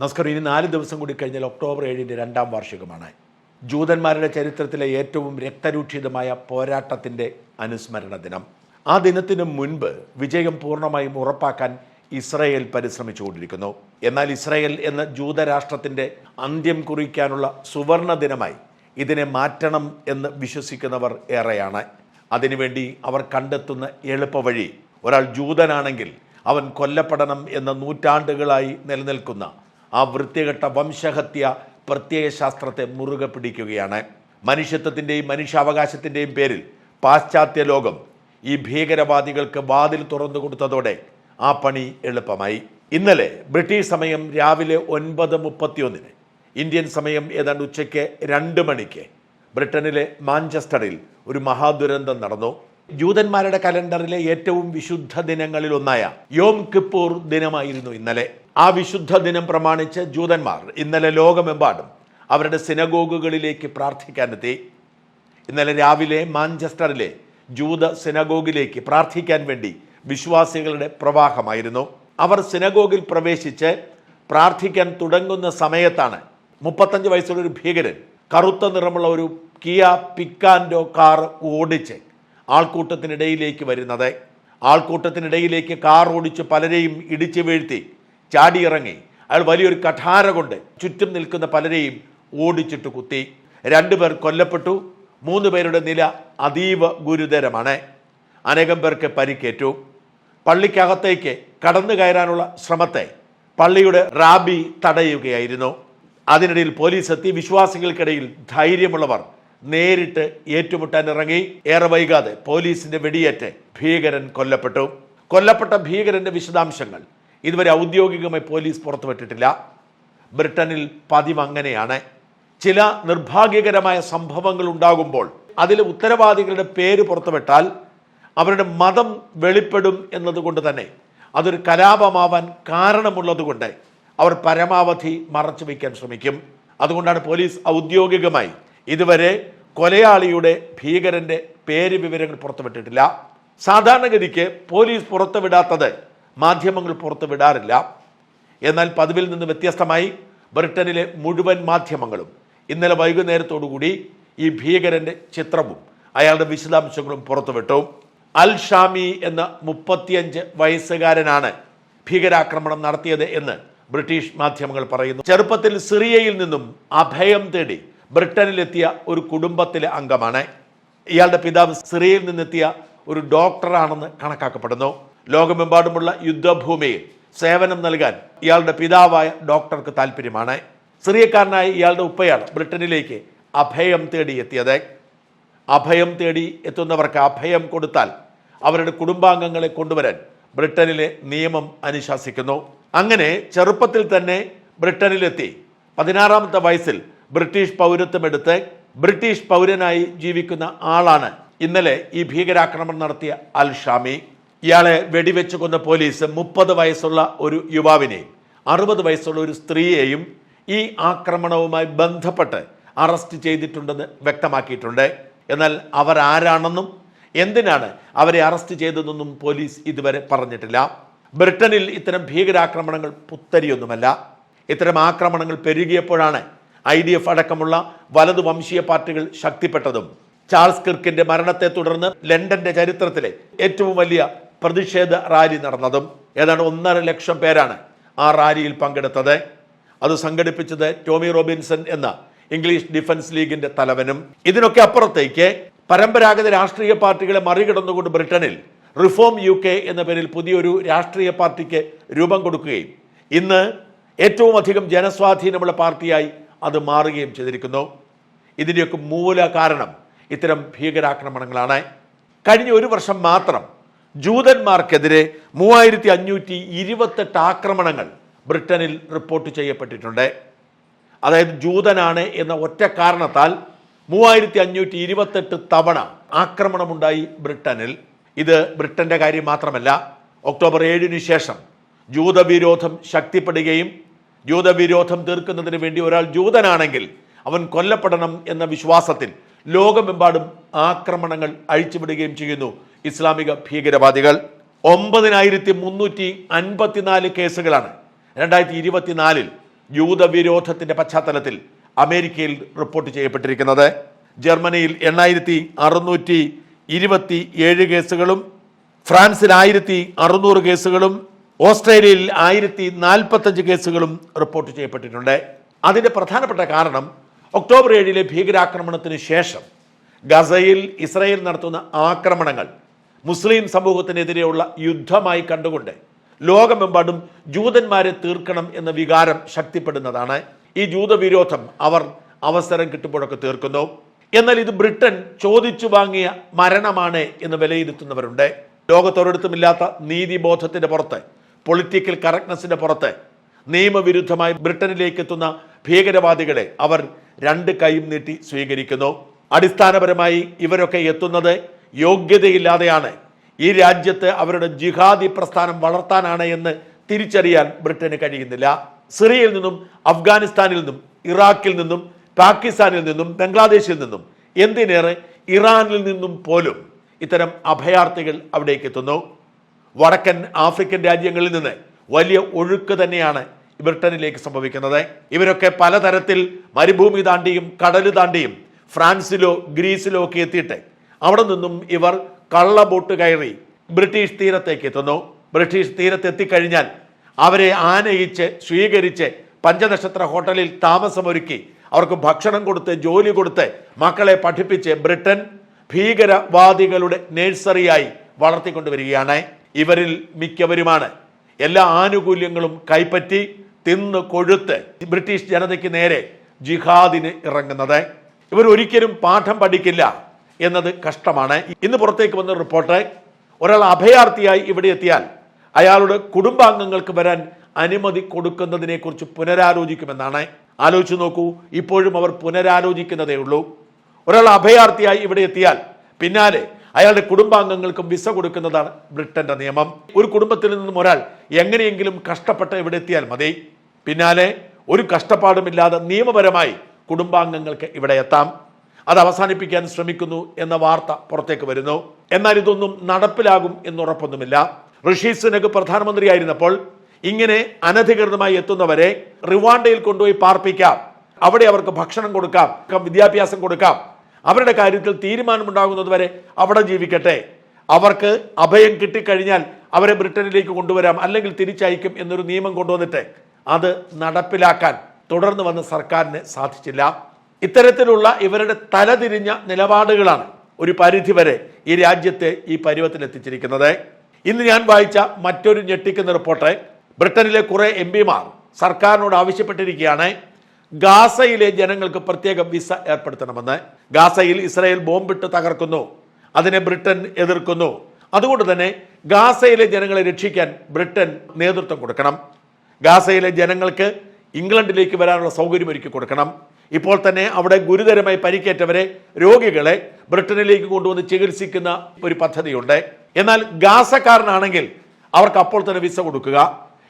നമസ്കാരം ഇനി നാല് ദിവസം കൂടി കഴിഞ്ഞാൽ ഒക്ടോബർ ഏഴിന്റെ രണ്ടാം വാർഷികമാണ്. ജൂതന്മാരുടെ ചരിത്രത്തിലെ ഏറ്റവും രക്തരൂക്ഷിതമായ പോരാട്ടത്തിന്റെ അനുസ്മരണ ദിനം. ആ ദിനത്തിന് മുൻപ് വിജയം പൂർണമായും ഉറപ്പാക്കാൻ ഇസ്രയേൽ പരിശ്രമിച്ചുകൊണ്ടിരിക്കുന്നു. എന്നാൽ ഇസ്രയേൽ എന്ന ജൂതരാഷ്ട്രത്തിന്റെ അന്ത്യം കുറിക്കാനുള്ള സുവർണ ദിനമായി ഇതിനെ മാറ്റണം എന്ന് വിശ്വസിക്കുന്നവർ ഏറെയാണ്. അതിനുവേണ്ടി അവർ കണ്ടെത്തുന്ന എളുപ്പവഴി ഒരാൾ ജൂതനാണെങ്കിൽ അവൻ കൊല്ലപ്പെടണം എന്ന നൂറ്റാണ്ടുകളായി നിലനിൽക്കുന്ന ആ വൃത്തികെട്ട വംശഹത്യ പ്രത്യയശാസ്ത്രത്തെ മുറുകെ പിടിക്കുകയാണ്. മനുഷ്യത്വത്തിന്റെയും മനുഷ്യാവകാശത്തിന്റെയും പേരിൽ പാശ്ചാത്യ ലോകം ഈ ഭീകരവാദികൾക്ക് വാതിൽ തുറന്നു കൊടുത്തതോടെ ആ പണി എളുപ്പമായി. ഇന്നലെ ബ്രിട്ടീഷ് സമയം രാവിലെ ഒൻപത് മുപ്പത്തിയൊന്നിന് ഇന്ത്യൻ സമയം ഏതാണ്ട് ഉച്ചയ്ക്ക് രണ്ട് മണിക്ക് ബ്രിട്ടനിലെ മാഞ്ചസ്റ്ററിൽ ഒരു മഹാദുരന്തം നടന്നു. ജൂതന്മാരുടെ കലണ്ടറിലെ ഏറ്റവും വിശുദ്ധ ദിനങ്ങളിൽ ഒന്നായ യോം കിപ്പൂർ ദിനമായിരുന്നു ഇന്നലെ. ആ വിശുദ്ധ ദിനം പ്രമാണിച്ച് ജൂതന്മാർ ഇന്നലെ ലോകമെമ്പാടും അവരുടെ സിനഗോഗുകളിലേക്ക് പ്രാർത്ഥിക്കാനെത്തി. ഇന്നലെ രാവിലെ മാഞ്ചസ്റ്ററിലെ ജൂത സിനഗോഗിലേക്ക് പ്രാർത്ഥിക്കാൻ വേണ്ടി വിശ്വാസികളുടെ പ്രവാഹമായിരുന്നു. അവർ സിനഗോഗിൽ പ്രവേശിച്ച് പ്രാർത്ഥിക്കാൻ തുടങ്ങുന്ന സമയത്താണ് മുപ്പത്തഞ്ച് വയസ്സുള്ള ഒരു ഭീകരൻ കറുത്ത നിറമുള്ള ഒരു കിയ പിക്കാൻഡോ കാർ ഓടിച്ച് ആൾക്കൂട്ടത്തിനിടയിലേക്ക് വരുന്നത്. ആൾക്കൂട്ടത്തിനിടയിലേക്ക് കാർ ഓടിച്ച് പലരെയും ഇടിച്ചു വീഴ്ത്തി. ചാടിയിറങ്ങി. അയാൾ വലിയൊരു കഠാര കൊണ്ട് ചുറ്റും നിൽക്കുന്ന പലരെയും ഓടിച്ചിട്ട് കുത്തി. രണ്ടുപേർ കൊല്ലപ്പെട്ടു. മൂന്ന് പേരുടെ നില അതീവ ഗുരുതരമാണ്. അനേകം പേർക്ക് പരിക്കേറ്റു. പള്ളിക്കകത്തേക്ക് കടന്നു കയറാനുള്ള ശ്രമത്തെ പള്ളിയുടെ റാബി തടയുകയായിരുന്നു. അതിനിടയിൽ പോലീസ് എത്തി വിശ്വാസികൾക്കിടയിൽ ധൈര്യമുള്ളവർ നേരിട്ട് ഏറ്റുമുട്ടാൻ ഇറങ്ങി. ഏറെ വൈകാതെ പോലീസിന്റെ വെടിയേറ്റ് ഭീകരൻ കൊല്ലപ്പെട്ടു. കൊല്ലപ്പെട്ട ഭീകരന്റെ വിശദാംശങ്ങൾ ഇതുവരെ ഔദ്യോഗികമായി പോലീസ് പുറത്തുവിട്ടിട്ടില്ല. ബ്രിട്ടനിൽ പതിവ് അങ്ങനെയാണ് ചില നിർഭാഗ്യകരമായ സംഭവങ്ങൾ ഉണ്ടാകുമ്പോൾ അതിലെ ഉത്തരവാദികളുടെ പേര് പുറത്തുവിട്ടാൽ അവരുടെ മതം വെളിപ്പെടും എന്നതുകൊണ്ട് തന്നെ അതൊരു കലാപമാവാൻ കാരണമുള്ളതുകൊണ്ട് അവർ പരമാവധി മറച്ചു വയ്ക്കാൻ ശ്രമിക്കും. അതുകൊണ്ടാണ് പോലീസ് ഔദ്യോഗികമായി ഇതുവരെ കൊലയാളിയുടെ ഭീകരന്റെ പേര് വിവരങ്ങൾ പുറത്തുവിട്ടിട്ടില്ല. സാധാരണഗതിക്ക് പോലീസ് പുറത്തുവിടാത്തത് മാധ്യമങ്ങൾ പുറത്തുവിടാറില്ല എന്നാൽ പതിവിൽ നിന്ന് വ്യത്യസ്തമായി ബ്രിട്ടനിലെ മുഴുവൻ മാധ്യമങ്ങളും ഇന്നലെ വൈകുന്നേരത്തോടുകൂടി ഈ ഭീകരന്റെ ചിത്രവും അയാളുടെ വിശദാംശങ്ങളും പുറത്തുവിട്ടു അൽ ഷാമി എന്ന മുപ്പത്തിയഞ്ച് വയസ്സുകാരനാണ് ഭീകരാക്രമണം നടത്തിയത് എന്ന് ബ്രിട്ടീഷ് മാധ്യമങ്ങൾ പറയുന്നു. ചെറുപ്പത്തിൽ സിറിയയിൽ നിന്നും അഭയം തേടി ബ്രിട്ടനിലെത്തിയ ഒരു കുടുംബത്തിലെ അംഗമാണ്. ഇയാളുടെ പിതാവ് സിറിയയിൽ നിന്നെത്തിയ ഒരു ഡോക്ടറാണെന്ന് കണക്കാക്കപ്പെടുന്നു. ലോകമെമ്പാടുമുള്ള യുദ്ധഭൂമിയിൽ സേവനം നൽകാൻ ഇയാളുടെ പിതാവായ ഡോക്ടർക്ക് താല്പര്യമാണ് സിറിയക്കാരനായ ഇയാളുടെ ഉപ്പയാണ് ബ്രിട്ടനിലേക്ക് അഭയം തേടി എത്തിയത് അഭയം തേടി എത്തുന്നവർക്ക് അഭയം കൊടുത്താൽ അവരുടെ കുടുംബാംഗങ്ങളെ കൊണ്ടുവരാൻ ബ്രിട്ടനിലെ നിയമം അനുശാസിക്കുന്നു. അങ്ങനെ ചെറുപ്പത്തിൽ തന്നെ ബ്രിട്ടനിലെത്തി. പതിനാറാമത്തെ വയസ്സിൽ ബ്രിട്ടീഷ് പൗരത്വം എടുത്ത് ബ്രിട്ടീഷ് പൗരനായി ജീവിക്കുന്ന ആളാണ് ഇന്നലെ ഈ ഭീകരാക്രമണം നടത്തിയ അൽ ഷാമി ഇയാളെ വെടിവെച്ച് കൊന്ന പോലീസ് മുപ്പത് വയസ്സുള്ള ഒരു യുവാവിനെയും അറുപത് വയസ്സുള്ള ഒരു സ്ത്രീയെയും ഈ ആക്രമണവുമായി ബന്ധപ്പെട്ട് അറസ്റ്റ് ചെയ്തിട്ടുണ്ടെന്ന് വ്യക്തമാക്കിയിട്ടുണ്ട്. എന്നാൽ അവർ ആരാണെന്നും എന്തിനാണ് അവരെ അറസ്റ്റ് ചെയ്തതെന്നും പോലീസ് ഇതുവരെ പറഞ്ഞിട്ടില്ല. ബ്രിട്ടനിൽ ഇത്തരം ഭീകരാക്രമണങ്ങൾ പുത്തരിയൊന്നുമല്ല. ഇത്തരം ആക്രമണങ്ങൾ പെരുകിയപ്പോഴാണ് ഐ ഡി എഫ് അടക്കമുള്ള വലതു വംശീയ പാർട്ടികൾ ശക്തിപ്പെട്ടതും. ചാൾസ് കിർക്കിന്റെ മരണത്തെ തുടർന്ന് ലണ്ടന്റെ ചരിത്രത്തിലെ ഏറ്റവും വലിയ പ്രതിഷേധ റാലി നടന്നതും ഏതാണ്ട് ഒന്നര ലക്ഷം പേരാണ് ആ റാലിയിൽ പങ്കെടുത്തത്. അത് സംഘടിപ്പിച്ചത് ടോമി റോബിൻസൺ എന്ന ഇംഗ്ലീഷ് ഡിഫൻസ് ലീഗിന്റെ തലവനും. ഇതിനൊക്കെ അപ്പുറത്തേക്ക് പരമ്പരാഗത രാഷ്ട്രീയ പാർട്ടികളെ മറികടന്നുകൊണ്ട് ബ്രിട്ടനിൽ റിഫോം യു കെ എന്ന പേരിൽ പുതിയൊരു രാഷ്ട്രീയ പാർട്ടിക്ക് രൂപം കൊടുക്കുകയും ഇന്ന് ഏറ്റവും അധികം ജനസ്വാധീനമുള്ള പാർട്ടിയായി അത് മാറുകയും ചെയ്തിരിക്കുന്നു. ഇതിന്റെയൊക്കെ മൂല കാരണം ഇത്തരം ഭീകരാക്രമണങ്ങളാണ്. കഴിഞ്ഞ ഒരു വർഷം മാത്രം ജൂതന്മാർക്കെതിരെ മൂവായിരത്തി അഞ്ഞൂറ്റി ഇരുപത്തെട്ട് ആക്രമണങ്ങൾ ബ്രിട്ടനിൽ റിപ്പോർട്ട് ചെയ്യപ്പെട്ടിട്ടുണ്ട്. അതായത് ജൂതനാണ് എന്ന ഒറ്റ കാരണത്താൽ മൂവായിരത്തി അഞ്ഞൂറ്റി ഇരുപത്തെട്ട് തവണ ആക്രമണമുണ്ടായി ബ്രിട്ടനിൽ. ഇത് ബ്രിട്ടന്റെ കാര്യം മാത്രമല്ല ഒക്ടോബർ ഏഴിന് ശേഷം ജൂതവിരോധം ശക്തിപ്പെടുകയും ജൂതവിരോധം തീർക്കുന്നതിന് വേണ്ടി ഒരാൾ ജൂതനാണെങ്കിൽ അവൻ കൊല്ലപ്പെടണം എന്ന വിശ്വാസത്തിൽ ലോകമെമ്പാടും ആക്രമണങ്ങൾ അഴിച്ചുവിടുകയും ചെയ്യുന്നു. ഇസ്ലാമിക ഭീകരവാദികൾ ഒമ്പതിനായിരത്തി മുന്നൂറ്റി അൻപത്തിനാല് കേസുകളാണ്. രണ്ടായിരത്തി ഇരുപത്തിനാലിൽ യൂതവിരോധത്തിന്റെ പശ്ചാത്തലത്തിൽ അമേരിക്കയിൽ റിപ്പോർട്ട് ചെയ്യപ്പെട്ടിരിക്കുന്നത്. ജർമ്മനിയിൽ എണ്ണായിരത്തി അറുന്നൂറ്റി ഇരുപത്തി ഏഴ് കേസുകളും ഫ്രാൻസിൽ ആയിരത്തി അറുന്നൂറ് കേസുകളും ഓസ്ട്രേലിയയിൽ ആയിരത്തി നാൽപ്പത്തഞ്ച് കേസുകളും റിപ്പോർട്ട് ചെയ്യപ്പെട്ടിട്ടുണ്ട്. അതിന്റെ പ്രധാനപ്പെട്ട കാരണം ഒക്ടോബർ ഏഴിലെ ഭീകരാക്രമണത്തിന് ശേഷം ഗസയിൽ ഇസ്രയേൽ നടത്തുന്ന ആക്രമണങ്ങൾ മുസ്ലിം സമൂഹത്തിനെതിരെയുള്ള യുദ്ധമായി കണ്ടുകൊണ്ട് ലോകമെമ്പാടും ജൂതന്മാരെ തീർക്കണം എന്ന വികാരം ശക്തിപ്പെടുന്നതാണ്. ഈ ജൂതവിരോധം അവർ അവസരം കിട്ടുമ്പോഴൊക്കെ തീർക്കുന്നു. എന്നാൽ ഇത് ബ്രിട്ടൻ ചോദിച്ചു വാങ്ങിയ മരണമാണ് എന്ന് വിലയിരുത്തുന്നവരുണ്ട്. ലോകത്തൊരിടത്തുമില്ലാത്ത നീതിബോധത്തിന്റെ പുറത്ത് പൊളിറ്റിക്കൽ കറക്റ്റ്നസിന്റെ പുറത്ത് നിയമവിരുദ്ധമായി ബ്രിട്ടനിലേക്ക് എത്തുന്ന ഭീകരവാദികളെ അവർ രണ്ട് കൈയും നീട്ടി സ്വീകരിക്കുന്നു. അടിസ്ഥാനപരമായി ഇവരൊക്കെ എത്തുന്നത് യോഗ്യതയില്ലാതെയാണ് ഈ രാജ്യത്ത് അവരുടെ ജിഹാദി പ്രസ്ഥാനം വളർത്താനാണ് എന്ന് തിരിച്ചറിയാൻ ബ്രിട്ടന് കഴിയുന്നില്ല. സിറിയയിൽ നിന്നും അഫ്ഗാനിസ്ഥാനിൽ നിന്നും ഇറാഖിൽ നിന്നും പാകിസ്ഥാനിൽ നിന്നും ബംഗ്ലാദേശിൽ നിന്നും എന്തിനേറെ ഇറാനിൽ നിന്നും പോലും ഇത്തരം അഭയാർത്ഥികൾ അവിടേക്ക് എത്തുന്നു. വടക്കൻ ആഫ്രിക്കൻ രാജ്യങ്ങളിൽ നിന്ന് വലിയ ഒഴുക്ക് തന്നെയാണ് ബ്രിട്ടനിലേക്ക് സംഭവിക്കുന്നത്. ഇവരൊക്കെ പലതരത്തിൽ മരുഭൂമി താണ്ടിയും കടൽ താണ്ടിയും ഫ്രാൻസിലോ ഗ്രീസിലോ ഒക്കെ എത്തിയിട്ട് അവിടെ നിന്നും ഇവർ കള്ള ബോട്ട് കയറി ബ്രിട്ടീഷ് തീരത്തേക്ക് എത്തുന്നു ബ്രിട്ടീഷ് തീരത്തെത്തിക്കഴിഞ്ഞാൽ അവരെ ആനയിച്ച് സ്വീകരിച്ച് പഞ്ചനക്ഷത്ര ഹോട്ടലിൽ താമസമൊരുക്കി. അവർക്ക് ഭക്ഷണം കൊടുത്ത് ജോലി കൊടുത്ത് മക്കളെ പഠിപ്പിച്ച് ബ്രിട്ടൻ ഭീകരവാദികളുടെ നേഴ്സറിയായി വളർത്തിക്കൊണ്ടുവരികയാണ്. ഇവരിൽ മിക്കവരുമാണ്. എല്ലാ ആനുകൂല്യങ്ങളും കൈപ്പറ്റി തിന്ന് കൊഴുത്ത് ബ്രിട്ടീഷ് ജനതയ്ക്ക് നേരെ ജിഹാദിന് ഇറങ്ങുന്നത്. ഇവർ ഒരിക്കലും പാഠം പഠിക്കില്ല. എന്നത് കഷ്ടമാണ്. ഇന്ന് പുറത്തേക്ക് വന്ന റിപ്പോർട്ട് ഒരാൾ അഭയാർത്ഥിയായി ഇവിടെ എത്തിയാൽ അയാളുടെ കുടുംബാംഗങ്ങൾക്ക് വരാൻ അനുമതി കൊടുക്കുന്നതിനെക്കുറിച്ച് പുനരാലോചിക്കുമെന്നാണ്. ആലോചിച്ച് നോക്കൂ ഇപ്പോഴും അവർ പുനരാലോചിക്കുന്നതേ ഉള്ളൂ. ഒരാൾ അഭയാർത്ഥിയായി ഇവിടെ എത്തിയാൽ പിന്നാലെ അയാളുടെ കുടുംബാംഗങ്ങൾക്കും വിസ കൊടുക്കുന്നതാണ് ബ്രിട്ടന്റെ നിയമം. ഒരു കുടുംബത്തിൽ നിന്നും ഒരാൾ എങ്ങനെയെങ്കിലും കഷ്ടപ്പെട്ട് ഇവിടെ എത്തിയാൽ മതി. പിന്നാലെ ഒരു കഷ്ടപ്പാടുമില്ലാതെ നിയമപരമായി കുടുംബാംഗങ്ങൾക്ക് ഇവിടെ എത്താം. അത് അവസാനിപ്പിക്കാൻ ശ്രമിക്കുന്നു എന്ന വാർത്ത പുറത്തേക്ക് വരുന്നു. എന്നാൽ ഇതൊന്നും നടപ്പിലാകും എന്നുറപ്പൊന്നുമില്ല. ഋഷി സുനക് പ്രധാനമന്ത്രിയായിരുന്നപ്പോൾ ഇങ്ങനെ അനധികൃതമായി എത്തുന്നവരെ റിവാണ്ടയിൽ കൊണ്ടുപോയി പാർപ്പിക്കാം. അവിടെ അവർക്ക് ഭക്ഷണം കൊടുക്കാം വിദ്യാഭ്യാസം കൊടുക്കാം. അവരുടെ കാര്യത്തിൽ തീരുമാനമുണ്ടാകുന്നത് വരെ അവിടെ ജീവിക്കട്ടെ. അവർക്ക് അഭയം കിട്ടിക്കഴിഞ്ഞാൽ അവരെ ബ്രിട്ടനിലേക്ക് കൊണ്ടുവരാം അല്ലെങ്കിൽ തിരിച്ചയക്കും എന്നൊരു നിയമം കൊണ്ടുവന്നിട്ട് അത് നടപ്പിലാക്കാൻ തുടർന്ന് വന്ന സർക്കാരിന് സാധിച്ചില്ല. ഇത്തരത്തിലുള്ള ഇവരുടെ തലതിരിഞ്ഞ നിലപാടുകളാണ് ഒരു പരിധിവരെ ഈ രാജ്യത്തെ ഈ പരുവത്തിലെത്തിച്ചിരിക്കുന്നത്. ഇന്ന് ഞാൻ വായിച്ച മറ്റൊരു ഞെട്ടിക്കുന്ന റിപ്പോർട്ട്. ബ്രിട്ടനിലെ കുറെ എം പിമാർ സർക്കാരിനോട് ആവശ്യപ്പെട്ടിരിക്കുകയാണ് ഗാസയിലെ ജനങ്ങൾക്ക് പ്രത്യേക വിസ ഏർപ്പെടുത്തണമെന്ന്. ഗാസയിൽ ഇസ്രായേൽ ബോംബിട്ട് തകർക്കുന്നു. അതിനെ ബ്രിട്ടൻ എതിർക്കുന്നു. അതുകൊണ്ട് തന്നെ ഗാസയിലെ ജനങ്ങളെ രക്ഷിക്കാൻ ബ്രിട്ടൻ നേതൃത്വം കൊടുക്കണം. ഗാസയിലെ ജനങ്ങൾക്ക് ഇംഗ്ലണ്ടിലേക്ക് വരാനുള്ള സൗകര്യം ഒരുക്കി കൊടുക്കണം. ഇപ്പോൾ തന്നെ അവിടെ ഗുരുതരമായി പരിക്കേറ്റവരെ രോഗികളെ ബ്രിട്ടനിലേക്ക് കൊണ്ടുവന്ന് ചികിത്സിക്കുന്ന ഒരു പദ്ധതിയുണ്ട്. എന്നാൽ ഗാസക്കാരനാണെങ്കിൽ അവർക്ക് അപ്പോൾ തന്നെ വിസ കൊടുക്കുക.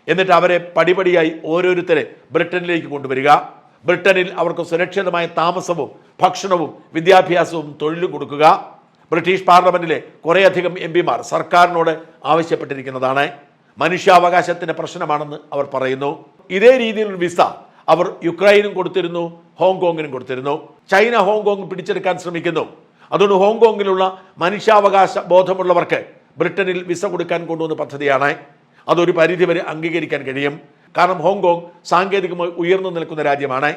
എന്നിട്ട് അവരെ പടിപടിയായി ഓരോരുത്തരെ ബ്രിട്ടനിലേക്ക് കൊണ്ടുവരിക. ബ്രിട്ടനിൽ അവർക്ക് സുരക്ഷിതമായ താമസവും ഭക്ഷണവും വിദ്യാഭ്യാസവും തൊഴിലും കൊടുക്കുക. ബ്രിട്ടീഷ് പാർലമെന്റിലെ കുറേയധികം എം പിമാർ സർക്കാരിനോട് ആവശ്യപ്പെട്ടിരിക്കുന്നതാണ്. മനുഷ്യാവകാശത്തിന്റെ പ്രശ്നമാണെന്ന് അവർ പറയുന്നു. ഇതേ രീതിയിലുള്ള വിസ അവർ യുക്രൈനും കൊടുത്തിരുന്നു ഹോങ്കോങ്ങിനും കൊടുത്തിരുന്നു. ചൈന ഹോങ്കോങ് പിടിച്ചെടുക്കാൻ ശ്രമിക്കുന്നു. അതുകൊണ്ട് ഹോങ്കോങ്ങിലുള്ള മനുഷ്യാവകാശ ബോധമുള്ളവർക്ക് ബ്രിട്ടനിൽ വിസ കൊടുക്കാൻ കൊണ്ടുവന്ന പദ്ധതിയാണ്. അതൊരു പരിധിവരെ അംഗീകരിക്കാൻ കഴിയും. കാരണം ഹോങ്കോങ് സാങ്കേതികമായി ഉയർന്നു നിൽക്കുന്ന രാജ്യമാണ്.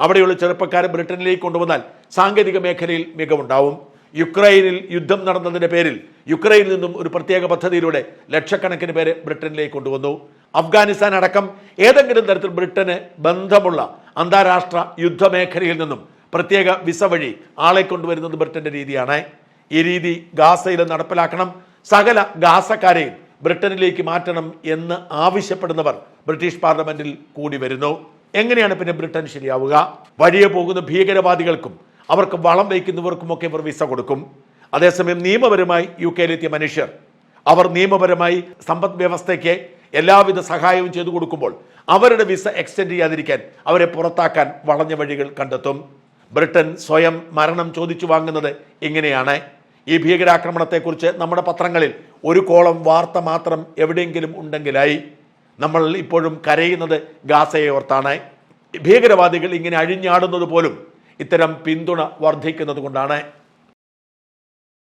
അവിടെയുള്ള ചെറുപ്പക്കാരെ ബ്രിട്ടനിലേക്ക് കൊണ്ടുവന്നാൽ സാങ്കേതിക മേഖലയിൽ മികവുണ്ടാവും. യുക്രൈനിൽ യുദ്ധം നടന്നതിന്റെ പേരിൽ യുക്രൈനിൽ നിന്നും ഒരു പ്രത്യേക പദ്ധതിയിലൂടെ ലക്ഷക്കണക്കിന് പേരെ ബ്രിട്ടനിലേക്ക് കൊണ്ടുവന്നു. അഫ്ഗാനിസ്ഥാൻ അടക്കം ഏതെങ്കിലും തരത്തിൽ ബ്രിട്ടന് ബന്ധമുള്ള അന്താരാഷ്ട്ര യുദ്ധമേഖലയിൽ നിന്നും പ്രത്യേക വിസ വഴി ആളെ കൊണ്ടുവരുന്നത് ബ്രിട്ടന്റെ രീതിയാണ്. ഈ രീതി ഗാസയിൽ നടപ്പിലാക്കണം. സകല ഗാസക്കാരെയും ബ്രിട്ടനിലേക്ക് മാറ്റണം എന്ന് ആവശ്യപ്പെടുന്നവർ ബ്രിട്ടീഷ് പാർലമെന്റിൽ കൂടി വരുന്നു. എങ്ങനെയാണ് പിന്നെ ബ്രിട്ടൻ ശരിയാവുക? വഴിയെ പോകുന്ന ഭീകരവാദികൾക്കും അവർക്ക് വളം വയ്ക്കുന്നവർക്കുമൊക്കെ ഇവർ വിസ കൊടുക്കും. അതേസമയം നിയമപരമായി യു കെയിലെത്തിയ മനുഷ്യർ അവർ നിയമപരമായി സമ്പദ് വ്യവസ്ഥയ്ക്ക് എല്ലാവിധ സഹായവും ചെയ്തു കൊടുക്കുമ്പോൾ അവരുടെ വിസ എക്സ്റ്റെൻഡ് ചെയ്യാതിരിക്കാൻ അവരെ പുറത്താക്കാൻ വളഞ്ഞ വഴികൾ കണ്ടെത്തും. ബ്രിട്ടൻ സ്വയം മരണം ചോദിച്ചു വാങ്ങുന്നത് ഇങ്ങനെയാണ് ഈ ഭീകരാക്രമണത്തെക്കുറിച്ച് നമ്മുടെ പത്രങ്ങളിൽ ഒരു കോളം വാർത്ത മാത്രം എവിടെയെങ്കിലും ഉണ്ടെങ്കിലായി. നമ്മൾ ഇപ്പോഴും കരയുന്നത് ഗാസയെ ഓർത്താണ്. ഭീകരവാദികൾ ഇങ്ങനെ അഴിഞ്ഞാടുന്നത് പോലും ഇത്തരം പിന്തുണ വർദ്ധിക്കുന്നത് കൊണ്ടാണ്